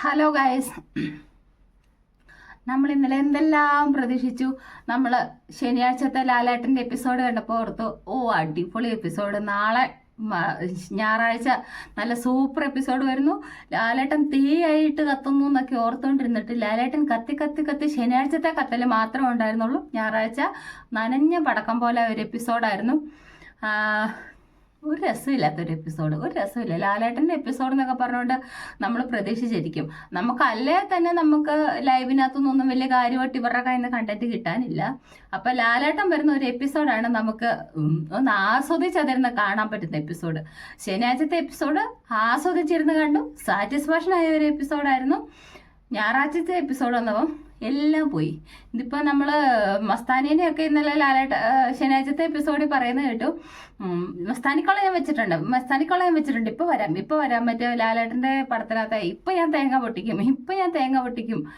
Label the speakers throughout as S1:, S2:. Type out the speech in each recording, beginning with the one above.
S1: Hello guys നമ്മൾ ഇന്നലെ എന്തെല്ലാം പ്രതീക്ഷിച്ചു? നമ്മൾ ശനിയാഴ്ചത്തെ ലാലേട്ടന്റെ എപ്പിസോഡ് കണ്ടപ്പോൾ ഓർത്തു ഓ അടിപൊളി എപ്പിസോഡ് നാളെ ഞായറാഴ്ച നല്ല സൂപ്പർ എപ്പിസോഡ് വരുന്നു. ലാലേട്ടൻ തീയായിട്ട് കത്തുന്നു എന്നൊക്കെ ഓർത്തുകൊണ്ടിരുന്നിട്ട് ലാലേട്ടൻ കത്തി കത്തി കത്തി ശനിയാഴ്ചത്തെ കത്തൽ മാത്രമേ ഉണ്ടായിരുന്നുള്ളൂ. ഞായറാഴ്ച നനഞ്ഞ പടക്കം പോലെ ഒരു എപ്പിസോഡായിരുന്നു ഒരു രസമില്ലാത്തൊരു എപ്പിസോഡ് ഒരു രസമില്ല. ലാലേട്ടന്റെ എപ്പിസോഡ് എന്നൊക്കെ പറഞ്ഞുകൊണ്ട് നമ്മൾ പ്രതീക്ഷിച്ചിരിക്കും. നമുക്കല്ലേ തന്നെ നമുക്ക് ലൈവിനകത്തുനിന്നൊന്നും വലിയ കാര്യമായിട്ട് ഇവരുടെ കയ്യിൽ നിന്ന് കണ്ടന്റ് കിട്ടാനില്ല. അപ്പൊ ലാലേട്ടൻ വരുന്ന ഒരു എപ്പിസോഡാണ് നമുക്ക് ഒന്ന് ആസ്വദിച്ചതിരുന്ന് കാണാൻ പറ്റുന്ന എപ്പിസോഡ് ശനിയാഴ്ചത്തെ എപ്പിസോഡ് ആസ്വദിച്ചിരുന്ന് കണ്ടു. സാറ്റിസ്ഫാക്ഷൻ ആയ ഒരു എപ്പിസോഡായിരുന്നു ഞായറാഴ്ചത്തെ എപ്പിസോഡ് വന്നപ്പം എല്ലാം പോയി. ഇതിപ്പോൾ നമ്മൾ മസ്താനിനെയൊക്കെ ഇന്നലെ ലാലേട്ട ശനിയാഴ്ചത്തെ എപ്പിസോഡിൽ പറയുന്നത് കേട്ടു. മസ്താനിക്കുള്ള ഞാൻ വെച്ചിട്ടുണ്ട്. മസ്താനിക്കുള്ള ഞാൻ വെച്ചിട്ടുണ്ട്. ഇപ്പോൾ വരാം. ഇപ്പോൾ വരാൻ മറ്റേ ലാലേട്ടന്റെ പടത്തിനകത്ത് ഇപ്പം ഞാൻ തേങ്ങ പൊട്ടിക്കും. ഇപ്പം ഞാൻ തേങ്ങ പൊട്ടിക്കും.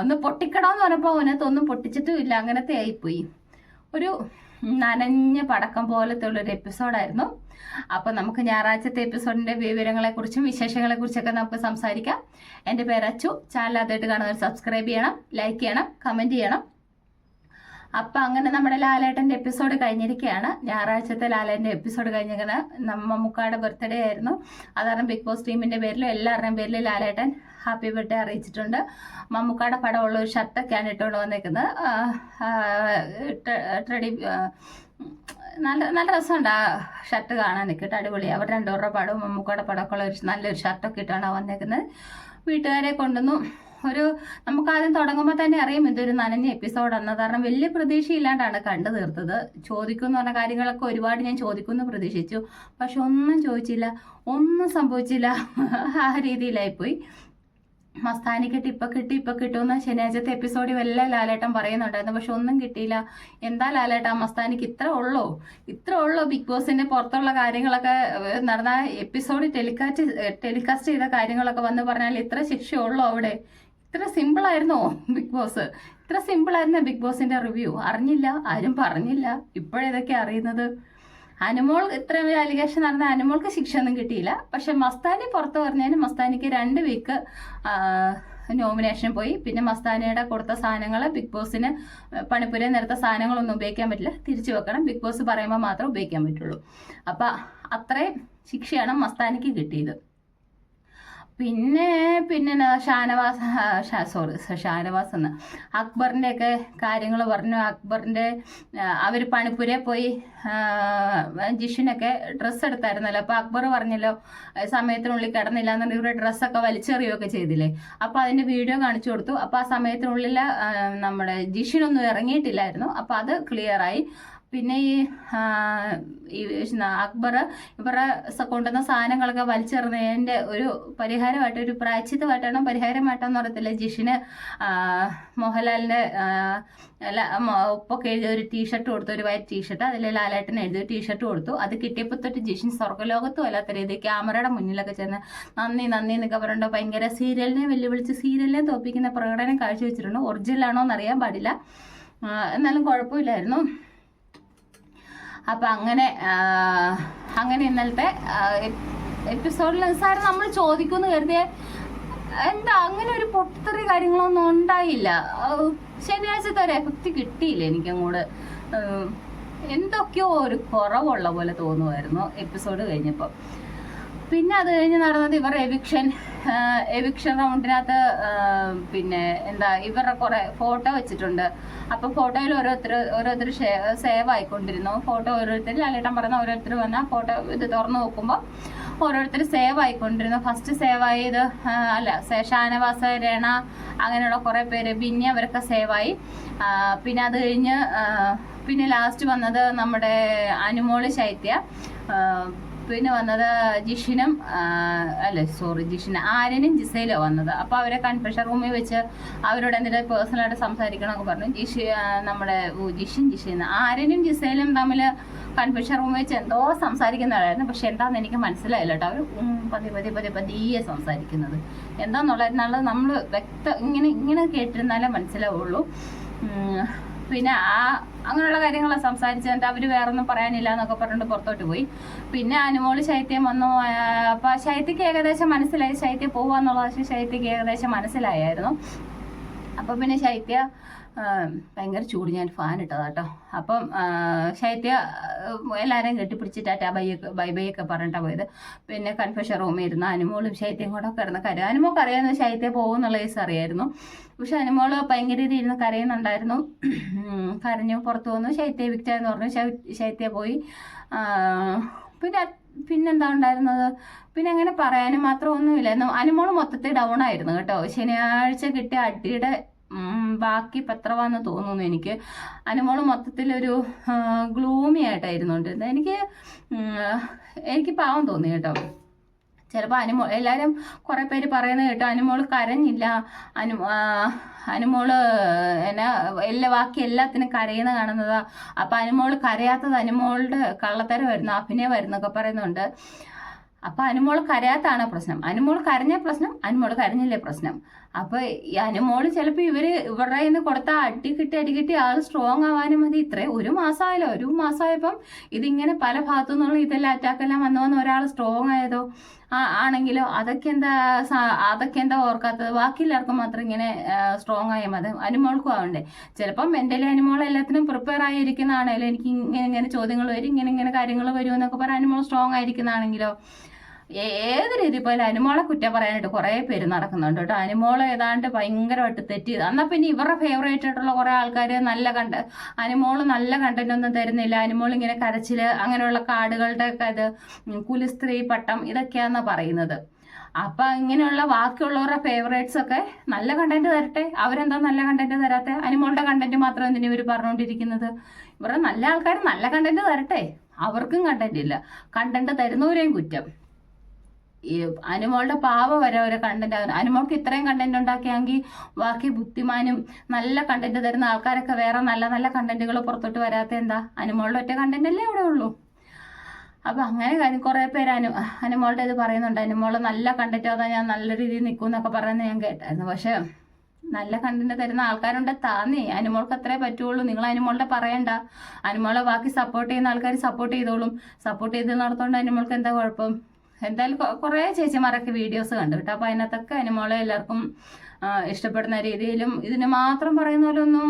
S1: ഒന്ന് പൊട്ടിക്കണമെന്ന് പറഞ്ഞപ്പോൾ അവനകത്തൊന്നും പൊട്ടിച്ചിട്ടും ഇല്ല. അങ്ങനത്തെ ആയിപ്പോയി. ഒരു നനഞ്ഞ പടക്കം പോലത്തെ ഉള്ളൊരു എപ്പിസോഡായിരുന്നു. അപ്പോൾ നമുക്ക് ഞായറാഴ്ചത്തെ എപ്പിസോഡിന്റെ വിവരങ്ങളെക്കുറിച്ചും വിശേഷങ്ങളെക്കുറിച്ചൊക്കെ നമുക്ക് സംസാരിക്കാം. എന്റെ പേര് അച്ചു. ചാനൽ അതായിട്ട് കാണുന്നവർ സബ്സ്ക്രൈബ് ചെയ്യണം ലൈക്ക് ചെയ്യണം കമന്റ് ചെയ്യണം. അപ്പം അങ്ങനെ നമ്മുടെ ലാലേട്ടന്റെ എപ്പിസോഡ് കഴിഞ്ഞിരിക്കുകയാണ്. ഞായറാഴ്ചത്തെ ലാലേട്ടന്റെ എപ്പിസോഡ് കഴിഞ്ഞിരിക്കുന്ന മമ്മൂക്കായുടെ ബർത്ത്ഡേ ആയിരുന്നു. അതാരണം ബിഗ് ബോസ് ടീമിന്റെ പേരിലും എല്ലാവരുടെയും പേരിലും ലാലേട്ടൻ ഹാപ്പി ബർത്ത്ഡേ അറിയിച്ചിട്ടുണ്ട്. മമ്മൂക്കാടെ പടമുള്ള ഒരു ഷർട്ടൊക്കെയാണ് ഇട്ടുകൊണ്ട് വന്നേക്കുന്നത്. ട്രഡി നല്ല നല്ല രസമുണ്ട് ആ ഷർട്ട് കാണാനൊക്കെ. കേട്ടോ അടിപൊളി. അവർ രണ്ടുപേരുടെ പടവും മമ്മൂക്കാടെ പടമൊക്കെ ഉള്ള ഒരു നല്ലൊരു ഷർട്ടൊക്കെ ഇട്ടാണ് വന്നേക്കുന്നത്. വീട്ടുകാരെ കൊണ്ടുവന്നു. ഒരു നമുക്ക് ആദ്യം തുടങ്ങുമ്പോൾ തന്നെ അറിയാം ഇതൊരു നനഞ്ഞ എപ്പിസോഡാണ് കാരണം വലിയ പ്രതീക്ഷയില്ലാണ്ടാണ് കണ്ടു തീർത്തത്. ചോദിക്കുമെന്ന് പറഞ്ഞ കാര്യങ്ങളൊക്കെ ഒരുപാട് ഞാൻ ചോദിക്കുമെന്ന് പ്രതീക്ഷിച്ചു. പക്ഷെ ഒന്നും ചോദിച്ചില്ല. ഒന്നും സംഭവിച്ചില്ല. ആ രീതിയിലായിപ്പോയി. മസ്താനി കിട്ടി ഇപ്പൊ കിട്ടി ഇപ്പൊ കിട്ടുമെന്ന് ശനിയാഴ്ചത്തെ എപ്പിസോഡിൽ വല്ല ലാലേട്ടൻ പറയുന്നുണ്ടായിരുന്നു. പക്ഷെ ഒന്നും കിട്ടിയില്ല. എന്താ ലാലേട്ടാ മസ്താനിക്ക് ഇത്ര ഉള്ളോ? ഇത്ര ഉള്ളോ ബിഗ് ബോസിന്റെ പുറത്തുള്ള കാര്യങ്ങളൊക്കെ നടന്ന എപ്പിസോഡ് ടെലികാസ്റ്റ് ടെലികാസ്റ്റ് ചെയ്ത കാര്യങ്ങളൊക്കെ വന്ന് പറഞ്ഞാൽ ഇത്ര ശിക്ഷയുള്ളോ അവിടെ? ഇത്ര സിമ്പിൾ ആയിരുന്നോ ബിഗ് ബോസ്? ഇത്ര സിമ്പിൾ ആയിരുന്നോ ബിഗ് ബോസിന്റെ റിവ്യൂ അറിഞ്ഞില്ല ആരും പറഞ്ഞില്ല. ഇപ്പോഴേതൊക്കെ അറിയുന്നത്? അനുമോൾ ഇത്രയും വലിയ അലിഗേഷൻ നടന്ന അനുമോൾക്ക് ശിക്ഷ ഒന്നും കിട്ടിയില്ല. പക്ഷെ മസ്താനി പുറത്ത് പറഞ്ഞതിന് മസ്താനിക്ക് രണ്ട് വീക്ക് നോമിനേഷൻ പോയി. പിന്നെ മസ്താനിയുടെ കൊടുത്ത സാധനങ്ങൾ ബിഗ് ബോസിന് പണിപ്പുര നിരത്ത സാധനങ്ങളൊന്നും ഉപയോഗിക്കാൻ പറ്റില്ല. തിരിച്ചു വെക്കണം. ബിഗ് ബോസ് പറയുമ്പോൾ മാത്രമേ ഉപയോഗിക്കാൻ പറ്റുള്ളൂ. അപ്പം അത്രയും ശിക്ഷയാണ് മസ്താനിക്ക് കിട്ടിയത്. പിന്നെ പിന്നെ എന്നാ ഷാനവാസ് സോറി ഷാനവാസ് എന്ന് അക്ബറിന്റെ ഒക്കെ കാര്യങ്ങൾ പറഞ്ഞു അക്ബറിന്റെ അവർ പണിപ്പുരെ പോയി ജിഷിനൊക്കെ ഡ്രസ്സ് എടുത്തായിരുന്നല്ലോ. അപ്പോൾ അക്ബർ പറഞ്ഞല്ലോ സമയത്തിനുള്ളിൽ കിടന്നില്ല എന്നുണ്ടെങ്കിൽ ഇവരുടെ ഡ്രസ്സൊക്കെ വലിച്ചെറിയുകയൊക്കെ ചെയ്തില്ലേ? അപ്പോൾ അതിന്റെ വീഡിയോ കാണിച്ചു കൊടുത്തു. അപ്പോൾ ആ സമയത്തിനുള്ളിൽ നമ്മുടെ ജിഷിനൊന്നും ഇറങ്ങിയിട്ടില്ലായിരുന്നു. അപ്പോൾ അത് ക്ലിയറായി. പിന്നെ ഈ അക്ബർ ഇവരുടെ കൊണ്ടുവന്ന സാധനങ്ങളൊക്കെ വലിച്ചെറിഞ്ഞതിന്റെ ഒരു പരിഹാരമായിട്ട് ഒരു പ്രായച്ചിത്തമായിട്ടാണോ പരിഹാരമായിട്ടാന്ന് പറയത്തില്ല ജിഷിന് മോഹൻലാലിന്റെ ഒപ്പൊക്കെ എഴുതിയ ഒരു ടീഷർട്ട് കൊടുത്തു ഒരു വൈറ്റ് ടീഷർട്ട് അതിൽ ലാലേട്ടൻ എഴുതിയ ടീഷർട്ട് കൊടുത്തു. അത് കിട്ടിയപ്പോൾ തൊട്ട് ജിഷിൻ സ്വർഗലോകത്തും അല്ലാത്ത രീതി ക്യാമറയുടെ മുന്നിലൊക്കെ ചെന്ന് നന്ദി നന്ദി എന്നൊക്കെ പറഞ്ഞിട്ട് ഭയങ്കര സീരിയലിനെ വെല്ലുവിളിച്ച് സീരിയലിനെ തോപ്പിക്കുന്ന പ്രകടനം കാഴ്ചവെച്ചിട്ടുണ്ട്. ഒറിജിനലാണോ എന്നറിയാൻ പാടില്ല എന്നാലും കുഴപ്പമില്ലായിരുന്നു. അപ്പം അങ്ങനെ അങ്ങനെ ഇന്നലത്തെ എപ്പിസോഡിൽ സാറ് നമ്മൾ ചോദിക്കുമെന്ന് കരുതിയ എന്താ അങ്ങനെ ഒരു പൊട്ടത്തറി കാര്യങ്ങളൊന്നും ഉണ്ടായില്ല. ശനിയാഴ്ചത്തെ ഒരു എഫക്റ്റ് കിട്ടിയില്ല എനിക്കങ്ങോട്ട് എന്തൊക്കെയോ ഒരു കുറവുള്ള പോലെ തോന്നുമായിരുന്നു എപ്പിസോഡ് കഴിഞ്ഞപ്പോൾ പിന്നെ അത് കഴിഞ്ഞ് നടന്നത് ഇവർ എവിക്ഷൻ എവിക്ഷൻ റൗണ്ടിനകത്ത് പിന്നെ എന്താ ഇവരുടെ കുറെ ഫോട്ടോ വെച്ചിട്ടുണ്ട്. അപ്പൊ ഫോട്ടോയിൽ ഓരോരുത്തർ ഓരോരുത്തർ സേവ് ആയിക്കൊണ്ടിരുന്നു. ഫോട്ടോ ഓരോരുത്തർ ലാലേട്ടൻ പറഞ്ഞ ഓരോരുത്തർ വന്ന ഫോട്ടോ ഇത് തുറന്നു നോക്കുമ്പോൾ ഓരോരുത്തർ സേവ് ആയിക്കൊണ്ടിരുന്നു. ഫസ്റ്റ് സേവ് ആയത് അല്ല ഷാനവാസ രേണ അങ്ങനെയുള്ള കുറേ പേര് ബിന്നി അവരൊക്കെ സേവായി പിന്നെ അത് കഴിഞ്ഞ് പിന്നെ ലാസ്റ്റ് വന്നത് നമ്മുടെ അനുമോൾ ശൈത്യ. പിന്നെ വന്നത് ജിഷിനും അല്ല സോറി ജിഷിന് ആര്യനും ജിസയിലോ വന്നത്. അപ്പോൾ അവരെ കൺഫെഷൻ റൂമിൽ വെച്ച് അവരോട് എന്തെങ്കിലും പേഴ്സണലായിട്ട് സംസാരിക്കണമെന്നൊക്കെ പറഞ്ഞു. ജിഷി നമ്മുടെ ജിഷിൻ ജിഷിന്ന്. ആര്യനും ജിസയിലും തമ്മിൽ കൺഫെഷൻ റൂമിൽ വെച്ച് എന്തോ സംസാരിക്കുന്നതായിരുന്നു. പക്ഷെ എന്താണെന്ന് എനിക്ക് മനസ്സിലായില്ല കേട്ടോ. അവർ പതിയെ പതിയെ പതിയെ പതിയെ സംസാരിക്കുന്നത്. എന്താന്നുള്ളത് നമ്മൾ വ്യക്ത ഇങ്ങനെ ഇങ്ങനെ കേട്ടിരുന്നാലേ മനസ്സിലാവുള്ളൂ. പിന്നെ ആ അങ്ങനെയുള്ള കാര്യങ്ങൾ സംസാരിച്ചിട്ട് അവർ വേറൊന്നും പറയാനില്ല എന്നൊക്കെ പറഞ്ഞിട്ട് പുറത്തോട്ട് പോയി. പിന്നെ അനുമോൾ ശൈത്യം വന്നു. അപ്പൊ ശൈത്യക്ക് ഏകദേശം മനസ്സിലായി. ശൈത്യം പോവാന്നുള്ളത് പക്ഷേ ശൈത്യക്ക് ഏകദേശം മനസ്സിലായായിരുന്നു. അപ്പം പിന്നെ ശൈത്യ ഭയങ്കര ചൂട് ഞാൻ ഫാൻ ഇട്ടതാ കേട്ടോ അപ്പം ശൈത്യ എല്ലാവരെയും കെട്ടിപ്പിടിച്ചിട്ടാ ബൈ ബൈ ബൈ ഒക്കെ പറഞ്ഞിട്ടാണ് പോയത്. പിന്നെ കൺഫ്യൂഷൻ റൂമിൽ ഇരുന്ന അനുമോളും ശൈത്യം കൂടെ കിടന്ന് കരയും. അനുമോൾക്ക് അറിയാവുന്ന ശൈത്യ പോകുന്നുള്ള കേസ് അറിയായിരുന്നു. പക്ഷെ അനുമോൾ ഭയങ്കര രീതിയിൽ ഇരുന്ന് കരയുന്നുണ്ടായിരുന്നു. കരഞ്ഞു പുറത്തു വന്നു. ശൈത്യ വിക്റ്റാന്ന് പറഞ്ഞു. ശൈത്യ പോയി. പിന്നെ പിന്നെന്താ ഉണ്ടായിരുന്നത്? പിന്നെ അങ്ങനെ പറയാനും മാത്രം ഒന്നുമില്ല. അനുമോൾ മൊത്തത്തിൽ ഡൗൺ ആയിരുന്നു കേട്ടോ. ശനിയാഴ്ച കിട്ടിയ അടിയുടെ ബാക്കി പത്രമാണെന്ന് തോന്നുന്നു എനിക്ക്. അനുമോൾ മൊത്തത്തിലൊരു ഗ്ലൂമി ആയിട്ടായിരുന്നുകൊണ്ടിരുന്നത് എനിക്ക് എനിക്ക് പാവം തോന്നി കേട്ടോ. ചിലപ്പോൾ അനുമോൾ എല്ലാവരും കുറേ പേര് പറയുന്നത് കേട്ടോ അനുമോൾ കരഞ്ഞില്ല. അനു അനുമോൾ എന്നാ എല്ലാ ബാക്കി എല്ലാത്തിനും കരയുന്ന കാണുന്നതാ. അപ്പം അനുമോൾ കരയാത്തത് അനുമോളുടെ കള്ളത്തരമായിരുന്നു അഭിനയമായിരുന്നു വരുന്നൊക്കെ പറയുന്നുണ്ട്. അപ്പം അനുമോൾ കരയാത്താണ് പ്രശ്നം. അനുമോൾ കരഞ്ഞ പ്രശ്നം അനുമോൾ കരഞ്ഞില്ലേ പ്രശ്നം. അപ്പൊ ഈ അനുമോൾ ചിലപ്പോ ഇവർ ഇവരുടെ നിന്ന് കൊടുത്ത അടി കിട്ടി അടി കിട്ടി ആൾ സ്ട്രോങ് ആവാനും മതി. ഇത്രേ ഒരു മാസമായല്ലോ ഒരു മാസമായപ്പം ഇതിങ്ങനെ പല ഭാഗത്തു നിന്നുള്ള ഇതെല്ലാം അറ്റാക്കെല്ലാം വന്നു വന്ന് ഒരാൾ സ്ട്രോങ് ആയതോ ആണെങ്കിലോ അതൊക്കെ എന്താ അതൊക്കെ എന്താ ഓർക്കാത്തത്? ബാക്കി എല്ലാവർക്കും മാത്രം ഇങ്ങനെ സ്ട്രോങ് ആയ മതി. അനുമോൾക്കും ആവണ്ടേ. ചിലപ്പം മെന്റലി അനുമോൾ എല്ലാത്തിനും പ്രിപ്പയർ ആയിരിക്കുന്നതാണേലോ എനിക്ക് ഇങ്ങനെ ഇങ്ങനെ ചോദ്യങ്ങൾ വരും ഇങ്ങനെ ഇങ്ങനെ കാര്യങ്ങൾ വരും എന്നൊക്കെ പറഞ്ഞാൽ അനുമോൾ സ്ട്രോങ് ആയിരിക്കുന്നതാണെങ്കിലോ ഏത് രീതി പോലും അനുമോളെ കുറ്റം പറയാനായിട്ട് കുറേ പേര് നടക്കുന്നുണ്ട് കേട്ടോ. അനുമോളെ ഏതാണ്ട് ഭയങ്കരമായിട്ട് തെറ്റി. എന്നാൽ പിന്നെ ഇവരുടെ ഫേവറേറ്റ് ആയിട്ടുള്ള കുറേ ആൾക്കാർ നല്ല കണ്ട് അനുമോൾ നല്ല കണ്ടന്റ് ഒന്നും തരുന്നില്ല. അനുമോൾ ഇങ്ങനെ കരച്ചിൽ അങ്ങനെയുള്ള കാർഡുകളുടെ ഒക്കെ ഇത് കുലിസ്ത്രീ പട്ടം ഇതൊക്കെയാണെന്ന് പറയുന്നത്. അപ്പൊ ഇങ്ങനെയുള്ള ബാക്കിയുള്ളവരുടെ ഫേവറേറ്റ്സ് ഒക്കെ നല്ല കണ്ടന്റ് തരട്ടെ. അവരെന്താ നല്ല കണ്ടന്റ് തരാത്തെ? അനുമോളുടെ കണ്ടന്റ് മാത്രം എന്തിനു ഇവർ പറഞ്ഞുകൊണ്ടിരിക്കുന്നത് ഇവരുടെ നല്ല ആൾക്കാർ നല്ല കണ്ടന്റ് തരട്ടെ. അവർക്കും കണ്ടന്റ് ഇല്ല. കണ്ടന്റ് തരുന്നവരെയും കുറ്റം. ഈ അനുമോളുടെ പാവ വരെ ഒരു കണ്ടന്റ് അനുമോൾക്ക് ഇത്രയും കണ്ടന്റ് ഉണ്ടാക്കിയെങ്കിൽ ബാക്കി ബുദ്ധിമാനും നല്ല കണ്ടന്റ് തരുന്ന ആൾക്കാരൊക്കെ വേറെ നല്ല നല്ല കണ്ടന്റുകൾ പുറത്തോട്ട് വരാത്ത എന്താ? അനുമോളുടെ ഒറ്റ കണ്ടന്റ് അല്ലേ ഇവിടെ ഉള്ളൂ. അപ്പൊ അങ്ങനെ കുറെ പേര് അനു അനുമോളുടെ ഇത് പറയുന്നുണ്ട്. അനുമോൾ നല്ല കണ്ടന്റ് അതാ ഞാൻ നല്ല രീതിയിൽ നിൽക്കും എന്നൊക്കെ പറയുന്നത് ഞാൻ കേട്ടായിരുന്നു. പക്ഷെ നല്ല കണ്ടന്റ് തരുന്ന ആൾക്കാരുണ്ട് താന്നേ. അനുമോൾക്ക് അത്രേ പറ്റുള്ളൂ. നിങ്ങൾ അനുമോളുടെ പറയണ്ട. അനുമോളെ ബാക്കി സപ്പോർട്ട് ചെയ്യുന്ന ആൾക്കാർ സപ്പോർട്ട് ചെയ്തോളും. സപ്പോർട്ട് ചെയ്ത് നടത്തോണ്ട് അനുമോൾക്ക് എന്താ കുഴപ്പം? എന്തായാലും കുറേ ചേച്ചിമാരൊക്കെ വീഡിയോസ് കണ്ടു കേട്ടോ. അപ്പോൾ അതിനകത്തൊക്കെ അനുമോളെ എല്ലാവർക്കും ഇഷ്ടപ്പെടുന്ന രീതിയിലും ഇതിന് മാത്രം പറയുന്ന പോലെ ഒന്നും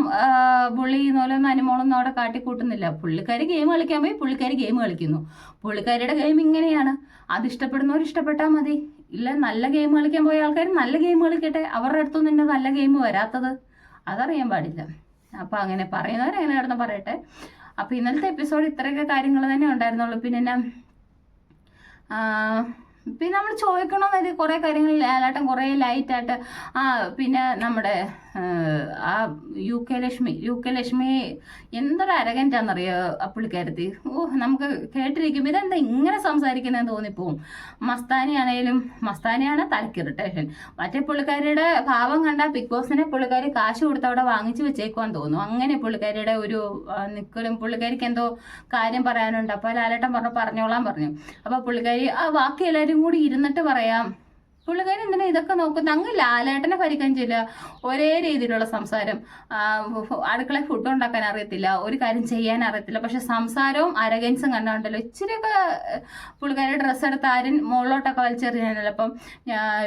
S1: ബുള്ളി ചെയ്യുന്ന പോലെ ഒന്നും അനുമോളൊന്നും അവിടെ കാട്ടിക്കൂട്ടുന്നില്ല. പുള്ളിക്കാരി ഗെയിം കളിക്കാൻ പോയി പുള്ളിക്കാരി ഗെയിം കളിക്കുന്നു. പുള്ളിക്കാരിയുടെ ഗെയിം ഇങ്ങനെയാണ്. അത് ഇഷ്ടപ്പെടുന്നവർ ഇഷ്ടപ്പെട്ടാൽ മതി. ഇല്ല നല്ല ഗെയിം കളിക്കാൻ പോയ ആൾക്കാർ നല്ല ഗെയിം കളിക്കട്ടെ. അവരുടെ അടുത്തൊന്നും തന്നെ നല്ല ഗെയിം വരാത്തത് അതറിയാൻ പാടില്ല. അപ്പം അങ്ങനെ പറയുന്നവരങ്ങനെ കിടന്ന് പറയട്ടെ. അപ്പം ഇന്നലത്തെ എപ്പിസോഡ് ഇത്രയൊക്കെ കാര്യങ്ങൾ തന്നെ ഉണ്ടായിരുന്നുള്ളൂ. പിന്നെ എന്നാ പിന്നെ നമ്മൾ ചോദിക്കണമെന്നൊരു കുറേ കാര്യങ്ങൾ ലാലാട്ടം കുറേ ലൈറ്റായിട്ട് ആ പിന്നെ നമ്മുടെ ആ, U K Lakshmi U K Lakshmi എന്തൊരു അരകന്റാണെന്നറിയോ ആ പുള്ളിക്കാരത്തി? ഓ നമുക്ക് കേട്ടിരിക്കുമ്പോൾ ഇതെന്താ ഇങ്ങനെ സംസാരിക്കുന്നതെന്ന് തോന്നിപ്പോവും. മസ്താനി ആണേലും മസ്താനിയാണ് തലക്ക് ഇറിറ്റേഷൻ മറ്റേ പുള്ളിക്കാരിയുടെ ഭാവം കണ്ട ബിഗ് ബോസിനെ പുള്ളിക്കാരി കാശ് കൊടുത്ത് അവിടെ വാങ്ങിച്ചു വെച്ചേക്കുവാൻ തോന്നുന്നു. അങ്ങനെ പുള്ളിക്കാരിയുടെ ഒരു നിക്കലും പുള്ളിക്കാരിക്ക് എന്തോ കാര്യം പറയാനുണ്ട്. അപ്പോൾ ലാലേട്ടൻ പറഞ്ഞു പറഞ്ഞോളാൻ പറഞ്ഞു. അപ്പോൾ പുള്ളിക്കാരി ആ ബാക്കി എല്ലാവരും കൂടി ഇരുന്നിട്ട് പറയാം. പുള്ളിക്കാരി എന്തിനാ ഇതൊക്കെ നോക്കുന്നത് അങ്ങ് ലാലേട്ടനെ ഭരിക്കാൻ ചെയ്യില്ല ഒരേ രീതിയിലുള്ള സംസാരം. അടുക്കളയിൽ ഫുഡ് ഉണ്ടാക്കാൻ അറിയത്തില്ല. ഒരു കാര്യം ചെയ്യാൻ അറിയത്തില്ല. പക്ഷെ സംസാരവും അരഗൻസും കണ്ടുണ്ടല്ലോ. ഇച്ചിരിയൊക്കെ പുള്ളിക്കാരി ഡ്രസ്സ് എടുത്ത് ആരും മുകളിലോട്ടൊക്കെ വലിച്ചെറിയാനല്ലോ. അപ്പം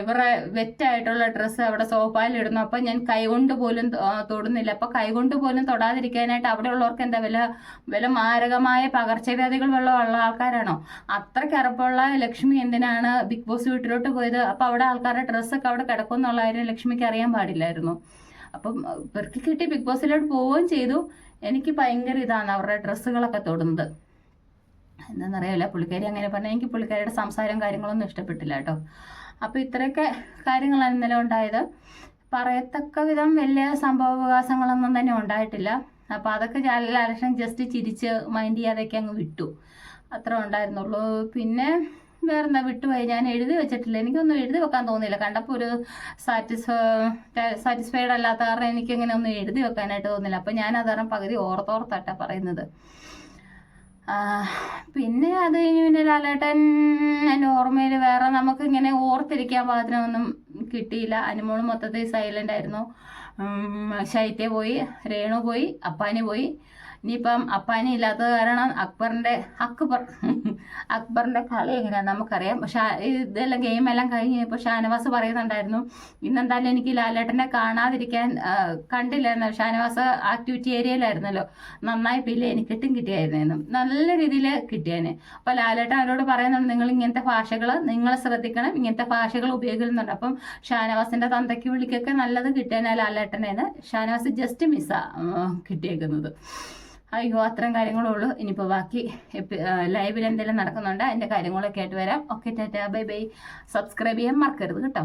S1: ഇവരുടെ വെറ്റായിട്ടുള്ള ഡ്രസ്സ് അവിടെ സോഫയിൽ ഇടുന്നു. അപ്പം ഞാൻ കൈകൊണ്ട് പോലും തൊടുന്നില്ല. അപ്പം കൈകൊണ്ട് പോലും തൊടാതിരിക്കാനായിട്ട് അവിടെ ഉള്ളവർക്ക് എന്താ വില? വില മാരകമായ പകർച്ചവ്യാധികൾ ഉള്ള ഉള്ള ആൾക്കാരാണോ? അത്രയ്ക്ക് അറപ്പുള്ള ലക്ഷ്മി എന്തിനാണ് ബിഗ് ബോസ് വീട്ടിലോട്ട് പോയത്? അപ്പം അവിടെ ആൾക്കാരുടെ ഡ്രസ്സൊക്കെ അവിടെ കിടക്കും എന്നുള്ള കാര്യം ലക്ഷ്മിക്ക് അറിയാൻ പാടില്ലായിരുന്നു. അപ്പം ഇവർക്ക് കിട്ടി ബിഗ് ബോസിലോട്ട് പോവുകയും ചെയ്തു. എനിക്ക് ഭയങ്കര ഇതാണ് അവരുടെ ഡ്രസ്സുകളൊക്കെ തൊടുന്നത്. എന്താണെന്നറിയില്ല പുള്ളിക്കാരി അങ്ങനെ പറഞ്ഞാൽ എനിക്ക് പുള്ളിക്കാരിയുടെ സംസാരവും കാര്യങ്ങളൊന്നും ഇഷ്ടപ്പെട്ടില്ല കേട്ടോ. അപ്പോൾ ഇത്രയൊക്കെ കാര്യങ്ങളാണ് ഇന്നലെ ഉണ്ടായത്. പറയത്തക്ക വിധം വലിയ സംഭവവികാസങ്ങളൊന്നും തന്നെ ഉണ്ടായിട്ടില്ല. അപ്പോൾ അതൊക്കെ ലാലക്ഷൻ ജസ്റ്റ് ചിരിച്ച് മൈൻഡ് ചെയ്യാതെയൊക്കെ അങ്ങ് വിട്ടു. അത്ര ഉണ്ടായിരുന്നുള്ളൂ. പിന്നെ വേറെന്താ വിട്ടുപോയി? ഞാൻ എഴുതി വെച്ചിട്ടില്ല. എനിക്കൊന്നും എഴുതി വെക്കാൻ തോന്നിയില്ല. കണ്ടപ്പോൾ ഒരു സാറ്റിസ്ഫൈ സാറ്റിസ്ഫൈഡ് അല്ലാത്ത കാരണം എനിക്കിങ്ങനെ ഒന്നും എഴുതി വെക്കാനായിട്ട് തോന്നില്ല അപ്പം ഞാൻ അതാരം പകുതി ഓർത്തോർത്താട്ടാ പറയുന്നത്. പിന്നെ അത് കഴിഞ്ഞ് പിന്നെ ലാലേട്ടൻ എന്റെ ഓർമ്മയിൽ വേറെ നമുക്ക് ഇങ്ങനെ ഓർത്തിരിക്കാൻ പാകത്തിനൊന്നും കിട്ടിയില്ല. അനുമോളും മൊത്തത്തിൽ സൈലന്റ് ആയിരുന്നു. ശൈത്യ പോയി രേണു പോയി അപ്പാനി പോയി. ഇനിയിപ്പം അപ്പാനി ഇല്ലാത്തത് കാരണം അക്ബറിന്റെ അക്ബർ അക്ബറിന്റെ കളി എങ്ങനെയാ നമുക്കറിയാം. പക്ഷെ ഇതെല്ലാം ഗെയിം എല്ലാം കഴിഞ്ഞ് ഇപ്പോൾ ഷാനവാസ് പറയുന്നുണ്ടായിരുന്നു ഇന്നെന്തായാലും എനിക്ക് ലാലേട്ടനെ കാണാതിരിക്കാൻ കണ്ടില്ലായിരുന്നു. ഷാനവാസ് ആക്ടിവിറ്റി ഏരിയയിലായിരുന്നല്ലോ നന്നായി പില്ലേ എനിക്ക് കിട്ടും കിട്ടിയായിരുന്നു നല്ല രീതിയിൽ കിട്ടിയേനെ. അപ്പോൾ ലാലേട്ടൻ അവരോട് പറയുന്നുണ്ട് നിങ്ങൾ ഇങ്ങനത്തെ ഭാഷകൾ നിങ്ങൾ ശ്രദ്ധിക്കണം. ഇങ്ങനത്തെ ഭാഷകൾ ഉപയോഗിക്കുന്നുണ്ട്. അപ്പം ഷാനവാസിന്റെ തന്തയ്ക്ക് വിളിക്കൊക്കെ നല്ലത് കിട്ടിയേനെ ലാലേട്ടനേന്ന്. ഷാനവാസ് ജസ്റ്റ് മിസ്സാ കിട്ടിയേക്കുന്നത്. അയ്യോ അത്രയും കാര്യങ്ങളേ ഉള്ളൂ. ഇനിയിപ്പോൾ ബാക്കി ലൈവിൽ എന്തെങ്കിലും നടക്കുന്നുണ്ട്? അതിന്റെ കാര്യങ്ങളൊക്കെ ആയിട്ട് വരാം. Okay Tata. Bye bye. Subscribe ചെയ്യാൻ മറക്കരുത് കേട്ടോ.